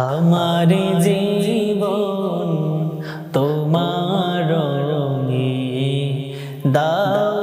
আমার জীবন তোমার রঙে দাও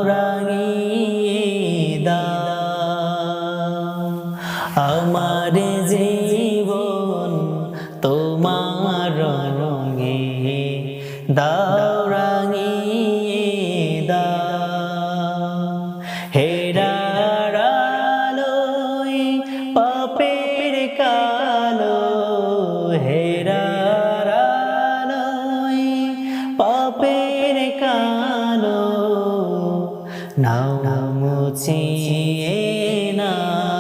নাও মুছিয়ে নাও।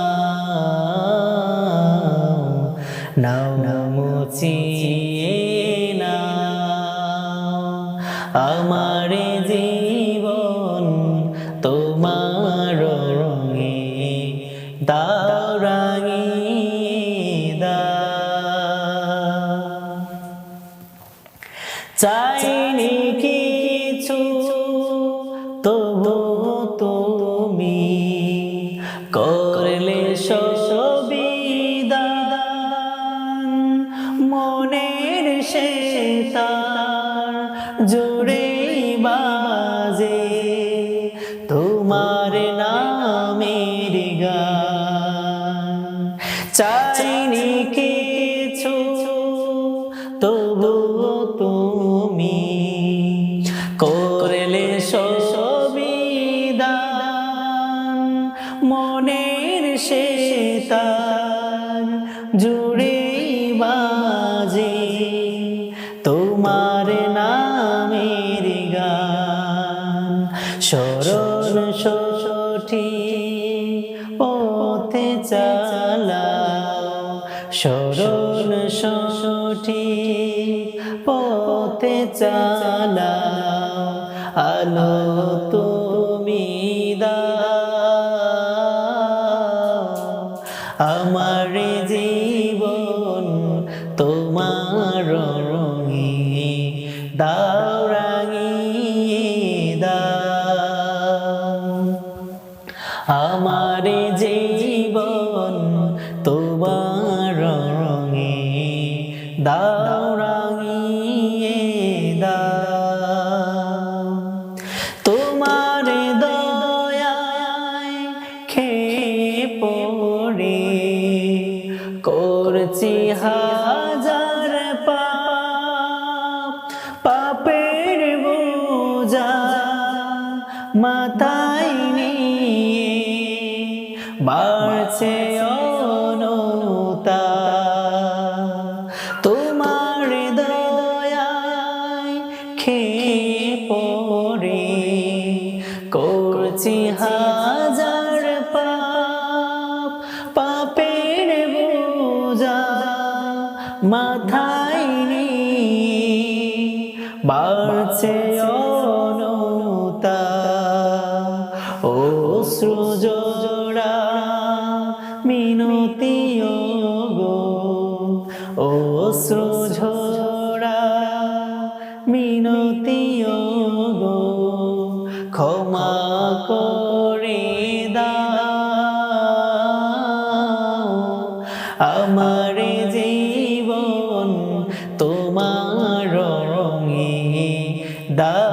নাম মুছিয়ে নাও। আমার বাজে তোমার নামের গান। চাইনি কিছু তবু তুমি করলে সবিদান মনের সে তার জুড়ে স্মরণ সঠি পথে চালাও স্মরণ সঠি পথে চালাও আলো তুমি দাও। আমার জীবন তোমার রঙে দাও, রাঙিয়ে করছি হাজার পাপ পাপের বোঝা মাথায় নিয়ে বাড়ছে অনুতা তোমার দয়ায় খেয়ে মাথায় নি বাড়ছে অনতা। ও সৃজরা মিনতি গো ও সৃজরা মিনতি গো ক্ষমা কর the